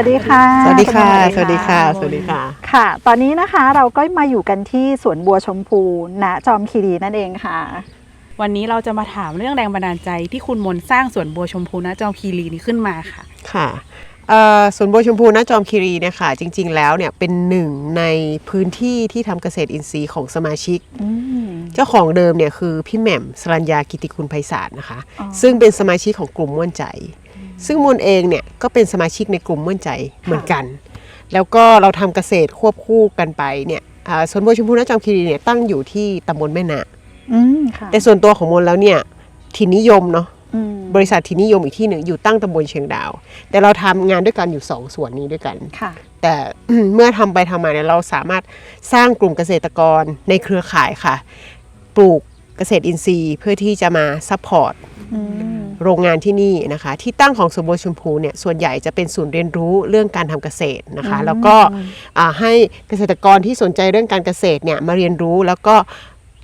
วัสดีค่ะ สวัสดีค่ะณสวัสดีค่ะณสวัสดีค่ะ ค่ะ ตอนนี้นะคะเราก็มาอยู่กันที่สวนบัวชมพูณจอมคีรีนั่นเองค่ะ วันนี้เราจะมาถามเรื่องแรงบันดาลใจที่คุณมนต์สร้างสวนบัวชมพูนะจอมคีรีนี้ขึ้นมาค่ะ ค่ะเอ่อสวนบัวชมพูณจอมคีรีเนี่ยค่ะ จริง ๆ แล้วเนี่ยเป็นหนึ่งในพื้นที่ที่ทำเกษตรอินทรีย์ของสมาชิกอืมเจ้าของเดิมเนี่ยคือพี่แหม่มสรัญญากิติคุณไพศาลนะคะอ๋อซึ่งเป็นสมาชิกของกลุ่มม่วนใจ ซึ่งมนเองเนี่ยก็เป็นสมาชิกในกลุ่มม่วนใจเหมือนกัน แล้วก็เราทำเกษตรควบคู่กันไปเนี่ยอ่าสวนบัวชมพูณจอมคีรีเนี่ยตั้งอยู่ที่ตำบลแม่นาอืมค่ะแต่ส่วนตัวของมนแล้วเนี่ยถิ่นนิยมเนาะอืมบริษัทที่นิยมอีกที่หนึ่งอยู่ตั้งตำบลเชียงดาว แต่เราทำงานด้วยกันอยู่สองส่วนนี้ด้วยกันค่ะแต่เมื่อทำไปทำมาเนี่ยเราสามารถสร้างกลุ่มเกษตรกรในเครือข่ายค่ะ ปลูกเกษตรอินทรีย์เพื่อที่จะมาซัพพอร์ตอืม โรงงานที่นี่นะคะ ที่ตั้งของสมบูรณ์ชมพูเนี่ยส่วนใหญ่จะเป็นศูนย์เรียนรู้เรื่องการทำเกษตรนะคะ แล้วก็อ่าให้เกษตรกรที่สนใจเรื่องการเกษตรเนี่ยมาเรียนรู้แล้วก็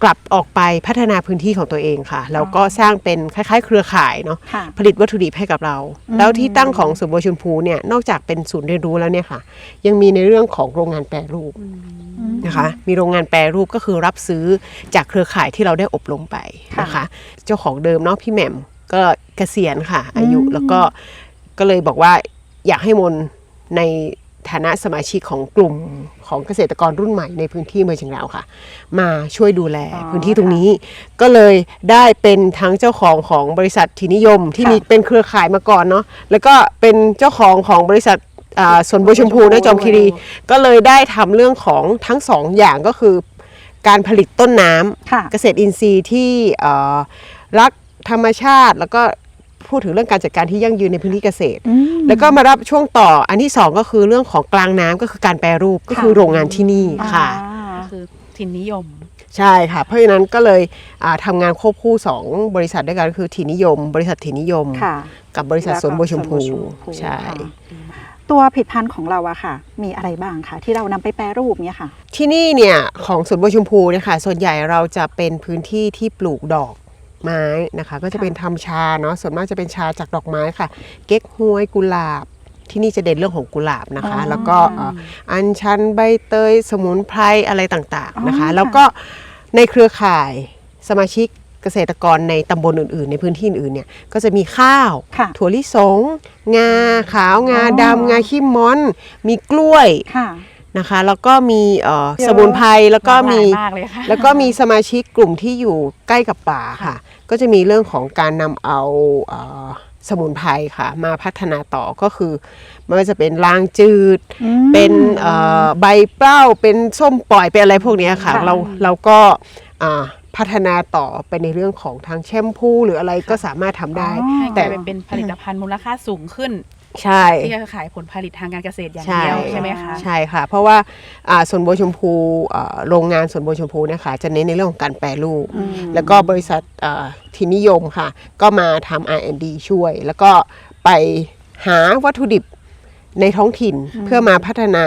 กลับออกไปพัฒนาพื้นที่ของตัวเองค่ะ แล้วก็สร้างเป็นคล้าย ๆ เครือข่ายเนาะค่ะผลิตวัตถุดิบให้กับเรา แล้วที่ตั้งของสวนบัวชมพูเนี่ยนอกจากเป็นศูนย์เรียนรู้แล้วเนี่ยค่ะ ยังมีในเรื่องของโรงงานแปรรูปนะคะมีโรงงานแปรรูปก็คือรับซื้อจากเครือข่ายที่เราได้อบรมไปนะคะ เจ้าของเดิมเนาะพี่แหม่ม ก็เกษียณค่ะ อายุแล้วก็ก็เลยบอกว่าอยากให้มนในฐานะสมาชิกของกลุ่มของเกษตรกรรุ่นใหม่ในพื้นที่เมืองเชียงราวค่ะ มาช่วยดูแลอ๋อพื้นที่ตรงนี้ ก็เลยได้เป็นทั้งเจ้าของของบริษัททินิยมที่ค่ะมีเป็นเครือข่ายมาก่อนเนาะแล้วก็เป็นเจ้าของของบริษัทอ่าสวนบัวชมพูนะจอมคีรี ก็เลยได้ทำเรื่องของทั้งสองอย่างก็คือ การผลิตต้นน้ำค่ะเกษตรอินทรีย์ที่เอ่อรัก ธรรมชาติ แล้วก็พูดถึงเรื่องการจัดการที่ยั่งยืนในพื้นที่เกษตรอืมแล้วก็มารับช่วงต่ออันที่สองก็คือเรื่องของกลางน้ำก็คือการแปรรูปก็คือโรงงานที่นี่ค่ะอ่าคือถิ่นนิยม ใช่ค่ะ เพราะฉะนั้นก็เลยอ่าทำงานควบคู่สองบริษัทด้วยกันก็คือถีนิยม บริษัทถีนิยมค่ะกับบริษัทสวนบัวชมพูแล้วก็สวนบัวชมพูใช่ค่ะตัวผลิตภัณฑ์ของเราอะค่ะ มีอะไรบ้างคะที่เรานำไปแปรรูปเนี่ยค่ะ ที่นี่เนี่ยของสวนบัวชมพูเนี่ยค่ะส่วนใหญ่เราจะเป็นพื้นที่ที่ปลูกดอก ไม้นะคะ ก็จะเป็นทำชาเนาะส่วนมากจะเป็นชาจากดอกไม้ค่ะ เก๊กฮวยกุหลาบที่นี่จะเด่นเรื่องของกุหลาบนะคะอ๋อแล้วก็เอ่ออัญชันใบเตยสมุนไพรอะไรต่างๆนะคะอ๋อแล้วก็ในเครือข่ายสมาชิกเกษตรกรในตำบลอื่นๆ ในพื้นที่อื่นๆเนี่ยก็จะมีข้าวค่ะถั่วลิสง งาขาวงาอ๋อดำงาขี้ม้อน มีกล้วยค่ะ นะคะ แล้วก็มีเอ่อเยอะ สมุนไพรแล้วก็มี หลากหลายมากเลยค่ะ แล้วก็มีสมาชิกกลุ่มที่อยู่ใกล้กับป่าค่ะ ก็จะมีเรื่องของการนำเอาเอ่อสมุนไพรค่ะ มาพัฒนาต่อก็คือไม่ว่าจะเป็นลางจืด อืม เป็นเอ่อใบเปล้าเป็นส้มปล่อยเป็นอะไรพวกเนี้ยค่ะ ค่ะ เราเราก็อ่าพัฒนาต่อไปในเรื่องของทางแชมพูหรืออะไรก็สามารถทำได้อ๋อให้กแต่ ลายเป็นผลิตภัณฑ์มูลค่าสูงขึ้น ใช่ ที่จะขายผลผลิตทางการเกษตรอย่างใช่เดียวใช่ไหมคะ ใช่ค่ะ เพราะว่าอ่าสวนบัวชมพูอ่าโรงงานสวนบัวชมพูเนะคะจะเน้นในเรื่องของการแปรรูปแล้วก็บริษัทอ่าทีนิยมค่ะ ก็มาทำ R&D ช่วย แล้วก็ไปหาวัตถุดิบในท้องถิ่นเพื่อมาพัฒนา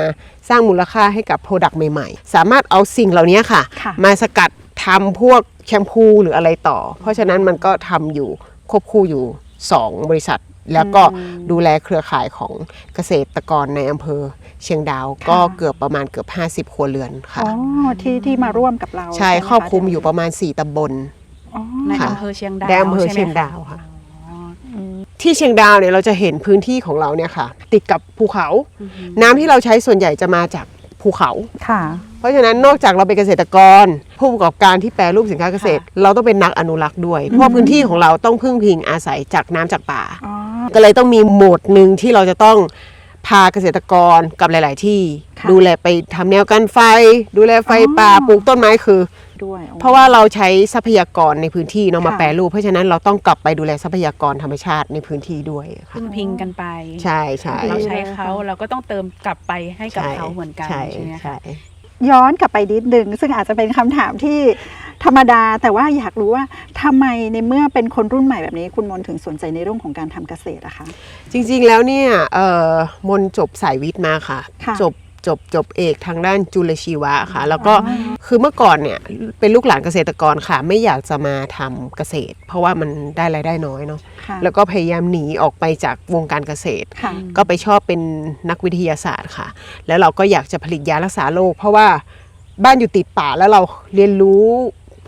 สร้างมูลค่าให้กับโปรดักต์ใหม่ๆ สามารถเอาสิ่งเหล่านี้ค่ะ ค่ะ มาสกัดทำพวกแชมพูหรืออะไรต่อ เพราะฉะนั้นมันก็ทำอยู่ควบคู่อยู่ 2 บริษัท แล้วก็ดูแลเครือข่ายของเกษตรกรในอำเภอเชียงดาวก็เกือบประมาณเกือบ 50 ครัวเรือนค่ะ อ๋อ ที่ที่มาร่วมกับเราใช่ไหะครอบคลุมอยู่ประมาณ 4ตำบลอ๋อในค่ะอำเภอเชียงดาวในอำเภอใช่ไหมเชียงคะดาวค่ะที่เชียงดาวเนี่ยเราจะเห็นพื้นที่ของเราเนี่ยค่ะ ติดกับภูเขา น้ำที่เราใช้ส่วนใหญ่จะมาจากภูเขาค่ะ เพราะฉะนั้นนอกจากเราเป็นเกษตรกร ผู้ประกอบการที่แปรรูปสินค้าเกษตร เราต้องเป็นนักอนุรักษ์ด้วย เพราะว่าพื้นที่ของเราต้องพึ่งพิงอาศัยจากน้ำจากป่าอ๋อ ก็เลยต้องมีโหมดหนึ่งที่เราจะต้องพาเกษตรกรกับหลาย ๆ ที่ ค่ะดูแลไปทำแนวกันไฟ ดูแลไฟป่าอ๋อปลูกต้นไม้คือ ด้วยโอ้เพราะว่าเราใช้ทรัพยากรในพื้นที่เนาะมาค่ะ แปรรูปเพราะฉะนั้นเราต้องกลับไปดูแลทรัพยากรธรรมชาติในพื้นที่ด้วยค่ะพึ่งพิงกันไป ใช่ใช่เราใช้เขาเราก็ต้องเติมกลับไปให้กับเขาเหมือนกันใช่ใช่ไหมคะใช่ ย้อนกลับไปนิดนึงซึ่งอาจจะเป็นคำถามที่ธรรมดา แต่ว่าอยากรู้ว่าทำไมในเมื่อเป็นคนรุ่นใหม่แบบนี้ คุณมนต์ถึงสนใจในเรื่องของการทำเกษตรอะคะ จริงๆ แล้วเนี่ยเอ่อมนจบสายวิทย์มาค่ะ ค่ะจบจบจบเอกทางด้านจุลชีวะค่ะ แล้วก็คือเมื่อก่อนเนี่ยเป็นลูกหลานเกษตรกรค่ะ ไม่อยากจะมาทำเกษตร เพราะว่ามันได้รายได้น้อยเนาะค่ะ แล้วก็พยายามหนีออกไปจากวงการเกษตรค่ะก็ไปชอบเป็นนักวิทยาศาสตร์ค่ะ แล้วเราก็อยากจะผลิตยารักษาโรคเพราะว่าบ้านอยู่ติดป่าแล้วเราเรียนรู้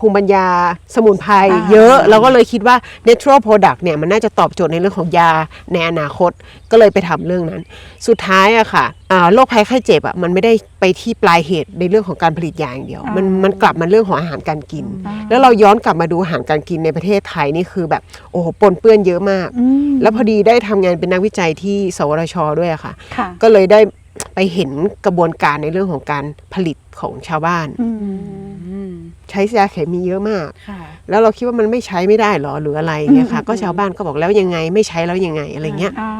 ภูมิปัญญาสมุนไพรอ่าเยอะ เราก็เลยคิดว่า natural product เนี่ยมันน่าจะตอบโจทย์ในเรื่องของยาในอนาคตก็เลยไปทำเรื่องนั้น สุดท้ายอะค่ะอ่าโรคภัยไข้เจ็บอะมันไม่ได้ไปที่ปลายเหตุในเรื่องของการผลิตยาอย่างเดียว มันมันกลับมาเรื่องของอาหารการกิน แล้วเราย้อนกลับมาดูอาหารการกินในประเทศไทยนี่คือแบบโอ้โหปนเปื้อนเยอะมากอืมแล้วพอดีได้ทำงานเป็นนักวิจัยที่สวทชด้วยอะค่ะค่ะ ก็เลยได้ไปเห็นกระบวนการในเรื่องของการผลิตของชาวบ้านอืมอืม ใช้ยาเคมีเยอะมาก ค่ะ แล้วเราคิดว่ามันไม่ใช้ไม่ได้หรอหรืออะไรอย่างเงี้ยค่ะอืม ก็ชาวบ้านก็บอกแล้วยังไงไม่ใช้แล้วยังไงอะไรเงี้ย อ๋อ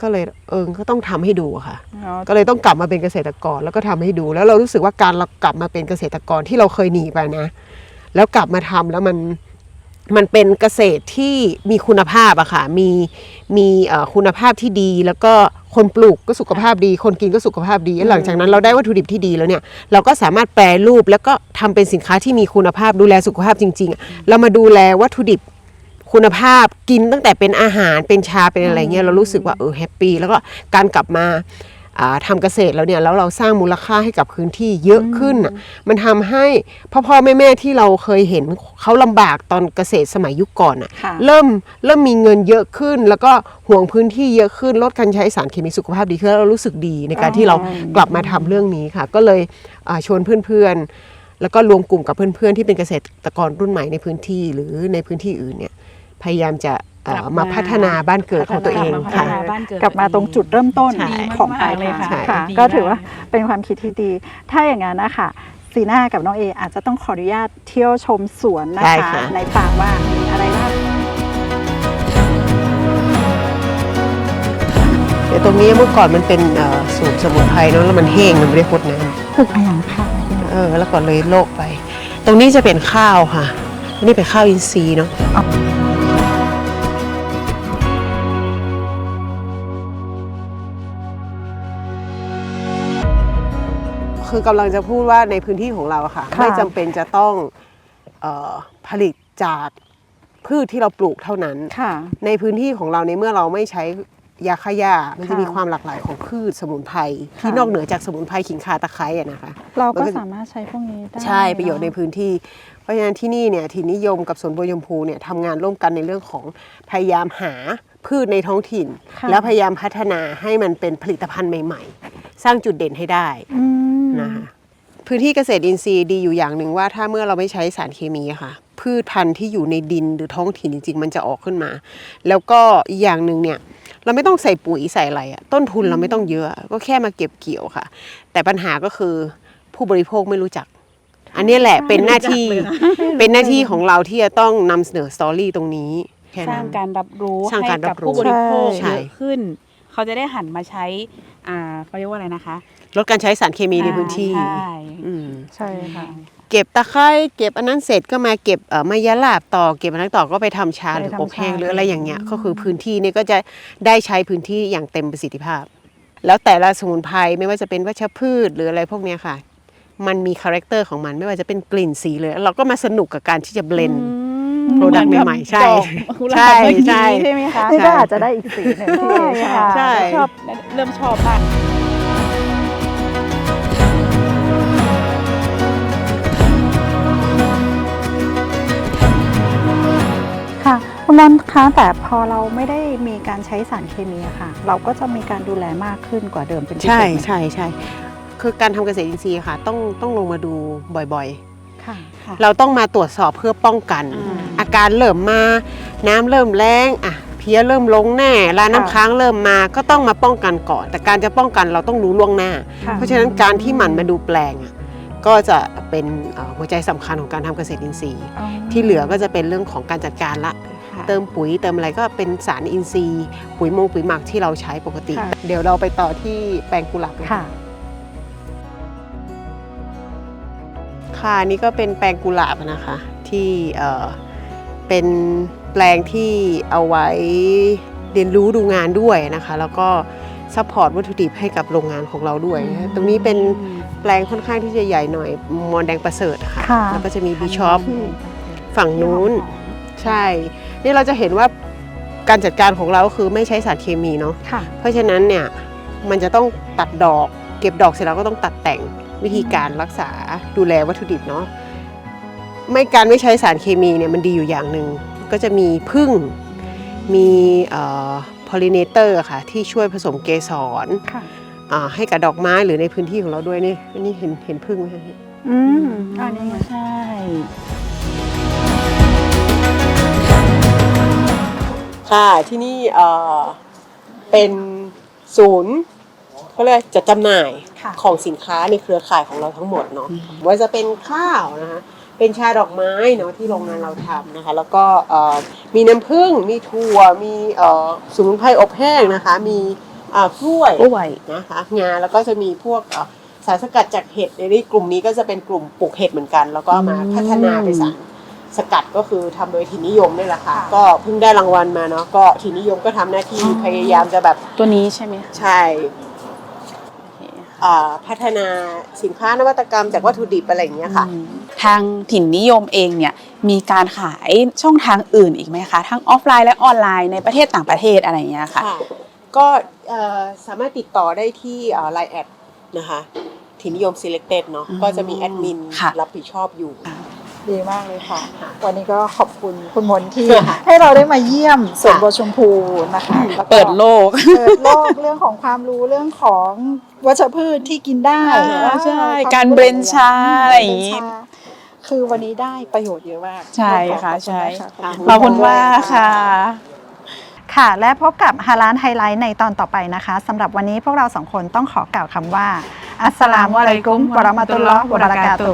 ก็เลยเออก็ต้องทำให้ดูอะค่ะเนาะก็เลยต้องกลับมาเป็นเกษตรกรแล้วก็ทำให้ดู แล้วเรารู้สึกว่าการเรากลับมาเป็นเกษตรกรที่เราเคยหนีไปนะ แล้วกลับมาทำแล้วมันมันเป็นเกษตรที่มีคุณภาพอะค่ะมีมีเอ่อคุณภาพที่ดีแล้วก็ คนปลูกก็สุขภาพดี คนกินก็สุขภาพดี หลังจากนั้นเราได้วัตถุดิบที่ดีแล้วเนี่ย เราก็สามารถแปรรูปแล้วก็ทำเป็นสินค้าที่มีคุณภาพดูแลสุขภาพจริงๆอะเรามาดูแลวัตถุดิบคุณภาพกินตั้งแต่เป็นอาหารเป็นชาเป็นอะไรเงี้ยเรารู้สึกว่าเออแฮปปี้แล้วก็การกลับมาอ่า ทำเกษตรแล้วเนี่ยแล้วเราสร้างมูลค่าให้กับพื้นที่เยอะขึ้นน่ะมันทำให้พ่อพ่อแม่แม่ที่เราเคยเห็นเขาลำบากตอนเกษตรสมัยยุคก่อนอะค่ะเริ่มเริ่มมีเงินเยอะขึ้น แล้วก็ห่วงพื้นที่เยอะขึ้นลดการใช้สารเคมีสุขภาพดีขึ้นแล้วเรารู้สึกดีในการที่เรากลับมาทำเรื่องนี้ค่ะ ก็เลยอ่าชวนเพื่อนๆ แล้วก็รวมกลุ่มกับเพื่อนๆที่เป็นเกษตรกรรุ่นใหม่ในพื้นที่หรือในพื้นที่อื่นเนี่ยพยายามจะเอ่อกลับ มามาพัฒนาบ้านเกิดของตัวเองกลับมาพัฒค่ะนาบ้านเกิดกลับมาตรงจุดเริ่มต้นใช่ของมากๆเลยค่ะใช่ใช่ก็ถือว่าเป็นความคิดที่ดี ถ้าอย่างนั้นนะคะซีน่ากับน้องเออาจจะต้องขออนุญาตเที่ยวชมสวนนะได้คะค่ะในฟาร์มว่ามีอะไรบ้างเดี๋ยวตรงนี้เมื่อก่อนมันเป็นเอ่อสูตรสมุนไพรเนอะแล้วมันแห้งมันไม่ได้พดน้ปลูกอะไรอย่างค่ะำเออแล้วก็เลยโลกไป ตรงนี้จะเป็นข้าวค่ะอันนี่เป็นข้าวอินทรีย์เนาะ คือกำลังจะพูดว่าในพื้นที่ของเราอะค่ะค่ะ ไม่จำเป็นจะต้องเออผลิตจากพืชที่เราปลูกเท่านั้น ค่ะ ในพื้นที่ของเราในเมื่อเราไม่ใช้ยาฆ่าหญ้ามันจะค่ะมีความหลากหลายของพืชสมุนไพรที่ค่ะ นอกเหนือจากสมุนไพรขิงข่าตะไคร้อะนะคะ เราก็มันก็สามารถใช้พวกนี้ได้ใช่ประโยชน์ในพื้นที่ เพราะฉะนั้นที่นี่เนี่ยถิ่นนิยมกับสวนบัวชมพูเนี่ยทำงานร่วมกันในเรื่องของพยายามหาพืชในท้องถิ่น ค่ะแล้วพยายามพัฒนาให้มันเป็นผลิตภัณฑ์ใหม่ ๆ สร้างจุดเด่นให้ได้ อืม นะคะพื้นที่เกษตรอินทรีย์ดีอยู่อย่างหนึ่งว่า ถ้าเมื่อเราไม่ใช้สารเคมีอะค่ะ พืชพันธุ์ที่อยู่ในดินหรือท้องถิ่นจริงๆ มันจะออกขึ้นมา แล้วก็อีกอย่างหนึ่งเนี่ยเราไม่ต้องใส่ปุ๋ยใส่อะไรอะต้นทุนเราไม่ต้องเยอะ ก็แค่มาเก็บเกี่ยวค่ะ แต่ปัญหาก็คือผู้บริโภคไม่รู้จัก อันนี้แหละเป็นหน้าที่เป็นหน้าที่ของเราที่จะต้องนำเสนอสตอรี่ตรงนี้แค่สร้านั้งนการรับรู้สร้างให้การรักับบรู้ผู้บริโภคใช่เยอะขึ้น เขาจะได้หันมาใช้ อ่าเขาเรียกว่าอะไรนะคะลดการใช้สารเคมีในพื้นที่อ่าใช่อืมใช่ค่ะ เก็บตะไคร้เก็บอันนั้นเสร็จก็มาเก็บเอ่อมายาลาบต่อเก็บอันนั้นต่อก็ไปทำชาไปหรือทำอบแห้งชา หรืออะไรอย่างเงี้ยก็คือพื้นที่นี่ก็จะได้ใช้พื้นที่อย่างเต็มประสิทธิภาพ แล้วแต่ละสมุนไพรไม่ว่าจะเป็นวัชพืชหรืออะไรพวกเนี้ยค่ะ มันมีคาแรคเตอร์ของมันไม่ว่าจะเป็นกลิ่นสีเลย เราก็มาสนุกกับการที่จะเบลน โปรดักต์ใหม่ๆใช่ดอกกุหลาบใช่เมื่อกี้ใช่ใช่ไหมคะนี่ก็อาจจะได้อีกสีหนึ่งที่เอชอบใช่ชอบเริ่มชอบมากค่ะคุณมอนคะแต่พอเราไม่ได้มีการใช้สารเคมีอะค่ะ เราก็จะมีการดูแลมากขึ้นกว่าเดิมเป็นพิเศษใช่ไหมใช่ใช่คือการทำเกษตรอินทรีย์ค่ะ ต้องต้องลงมาดูบ่อยค่ะค่ะๆเราต้องมาตรวจสอบเพื่อป้องกันอืมอา การเริ่มมา น้ำเริ่มแรงอะเพี้ยเริ่มลงแน่ลาน้ำค่ะค้างเริ่มมาก็ต้องมาป้องกันก่อน แต่การจะป้องกันเราต้องรู้ล่วงหน้าค่ะเพราะฉะนั้นการที่หมันมาดูแปลงอะก็จะเป็นเอ่อหัวใจสำคัญของการทำเกษตรอินทรีย์อ๋อที่เหลือก็จะเป็นเรื่องของการจัดการละค่ะเติมปุ๋ยเติมอะไรก็เป็นสารอินทรีย์ ปุ๋ยมงปุ๋ยหมักที่เราใช้ปกติค่ะเดี๋ยวเราไปต่อที่แปลงกุหลาบเลยค่ะค่ะนี่ก็เป็นแปลงกุหลาบนะคะ ที่ เอ่อเป็นแปลงที่เอาไว้เรียนรู้ดูงานด้วยนะคะ แล้วก็ซัพพอร์ตวัตถุดิบให้กับโรงงานของเราด้วยนะตรงนี้เป็นแปลงค่อนข้างที่จะใหญ่หน่อยมอนแดงประเสริฐอะค่ะค่ะแล้วก็จะมีบีชอปฝั่งนู้น ใช่ นี่เราจะเห็นว่าการจัดการของเราก็คือไม่ใช้สารเคมีเนาะค่ะเพราะฉะนั้นเนี่ยมันจะต้องตัดดอก เก็บดอกเสร็จแล้วก็ต้องตัดแต่งวิธีการรักษาดูแลวัตถุดิบเนาะ ไม่การไม่ใช้สารเคมีเนี่ยมันดีอยู่อย่างหนึ่งก็จะมีพึ่งมีพอลิเนเตอร์ค่ะที่ช่วยผสมเกสรค่ะอ่าให้กับดอกไม้หรือในพื้นที่ของเราด้วยนี่อันนี้เห็นเห็นพึ่งไหมคะอืมอันนี้ไงใช่ค่ะที่นี่เอ่อเป็นศูนย์เขาเรียกจัดจำหน่ายค่ะของสินค้าในเครือข่ายของเราทั้งหมดเนาะว่าจะเป็นข้าวนะคะ เป็นชาดอกไม้เนาะที่โรงงานเราทำนะคะ แล้วก็เอ่อมีน้ำผึ้งมีถั่วมีเอ่อสมุนไพรอบแห้งนะคะ มีอ่ากล้วยกล้วยนะคะงาแล้วก็จะมีพวกเอ่อสารสกัดจากเห็ดในนี้กลุ่มนี้ก็จะเป็นกลุ่มปลูกเห็ดเหมือนกัน แล้วก็มาพัฒนาเป็นสารสกัดก็คือทำโดยทีนิยมนี่แหละค่ะค่ะ ก็เพิ่งได้รางวัลมาเนาะก็ทีนิยมก็ทำหน้าที่พยายามจะแบบตัวนี้ใช่ไหมคะใช่อ่า พัฒนาสินค้านวัตกรรมจากวัตถุดิบอะไรอย่างเงี้ยค่ะอืมทางถิ่นนิยมเองเนี่ยมีการขายช่องทางอื่นอีกไหมคะ ทั้งออฟไลน์และออนไลน์ในประเทศต่างประเทศอะไรอย่างเงี้ยค่ะค่ะก็เอ่อสามารถติดต่อได้ที่ไลน์แอดนะคะทีนิยม selected เนาะอืมก็จะมีแอดมินค่ะรับผิดชอบอยู่ ดีมากเลยค่ะ วันนี้ก็ขอบคุณคุณมนที่ค่ะให้เราได้มาเยี่ยมสวนค่ะบัวชมพูนะคะแล้วก็เปิดโลก เปิดโลกเรื่องของความรู้เรื่องของวัชพืชที่กินได้อ่าอ่ใช่ควมการรู้เบรนชาอะไรอย่างงี้เบรนชาคือวันนี้ได้ประโยชน์เยอะมาก ใช่ค่ะขอบณใช่มากขอบคุณมากค่ะค่ะ และพบกับฮาลานไฮไลท์ในตอนต่อไปนะคะสำหรับวันนี้พวกเราสองคนต้องขอกล่าวคำว่า อัสสลามุอะลัยกุมวะเราะมะตุลลอฮ์วะบะเราะกาตุ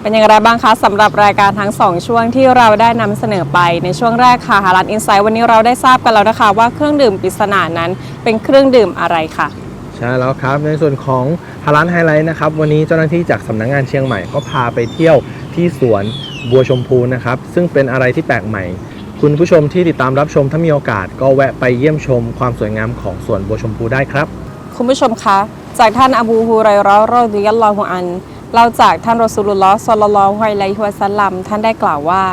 เป็นอย่างไรบ้างคะสำหรับรายการทั้ง 2 ช่วงที่เราได้นำเสนอไปในช่วงแรกค่ะฮารันอินไซด์วันนี้เราได้ทราบกันแล้วนะคะ ว่าเครื่องดื่มปริศนานั้นเป็นเครื่องดื่มอะไรค่ะ ใช่แล้วครับในส่วนของฮาร้านไฮไลท์นะครับวันนี้เจ้าหน้าที่จากสำนักงงานเชียงใหม่ก็พาไปเที่ยวที่สวนบัวชมพูนะครับซึ่งเป็นอะไรที่แปลกใหม่ คุณผู้ชมที่ติดตามรับชมถ้ามีโอกาส ก็แวะไปเยี่ยมชมความสวยงามของสวนบัวชมพูได้ครับ คุณผู้ชมคะ จากท่านอบูฮุไรเราะห์รอดิยัลลอฮุอัน เราจากท่านรอสูลุลลอฮ์ศ็อลลัลอฮุอะลัยฮิวะซัลลัมท่านได้กล่าวว่า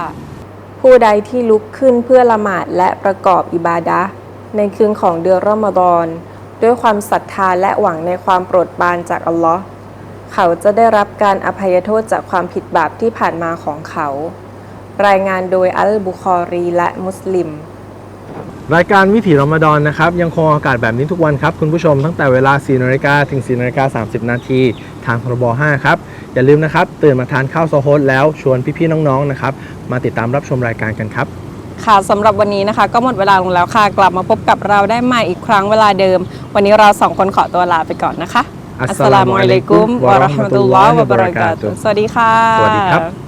ผู้ใดที่ลุกขึ้นเพื่อละหมาดและประกอบอิบาดะในคืนของเดือนรอมฎอนด้วยความศรัทธาและหวังในความโปรดปรานจากอัลลอฮ์เขาจะได้รับการอภัยโทษจากความผิดบาปที่ผ่านมาของเขา รายงานโดยอัลบุคอรีและมุสลิม รายการวิถีรอมฎอนนะครับยังคงอากาศแบบนี้ทุกวันครับ คุณผู้ชมตั้งแต่เวลา 4นาฬิกาถึง 4นาฬิกา30 นาทีทางพรบ5ครับ อย่าลืมนะครับ ตื่นมาทานข้าวโซโฮสแล้วชวนพี่ ๆ น้อง ๆ นะครับ มาติดตามรับชมรายการกันครับ ค่ะสำหรับวันนี้นะคะ ก็หมดเวลาลงแล้วค่ะ กลับมาพบกับเราได้ใหม่อีกครั้งเวลาเดิม วันนี้เราสองคนขอตัวลาไปก่อนนะคะอัสสลามุอะลัยกุมวะเราะห์มะตุลลอฮ์วะบะเราะกาตุฮ์สวัสดีค่ะ สวัสดีครับ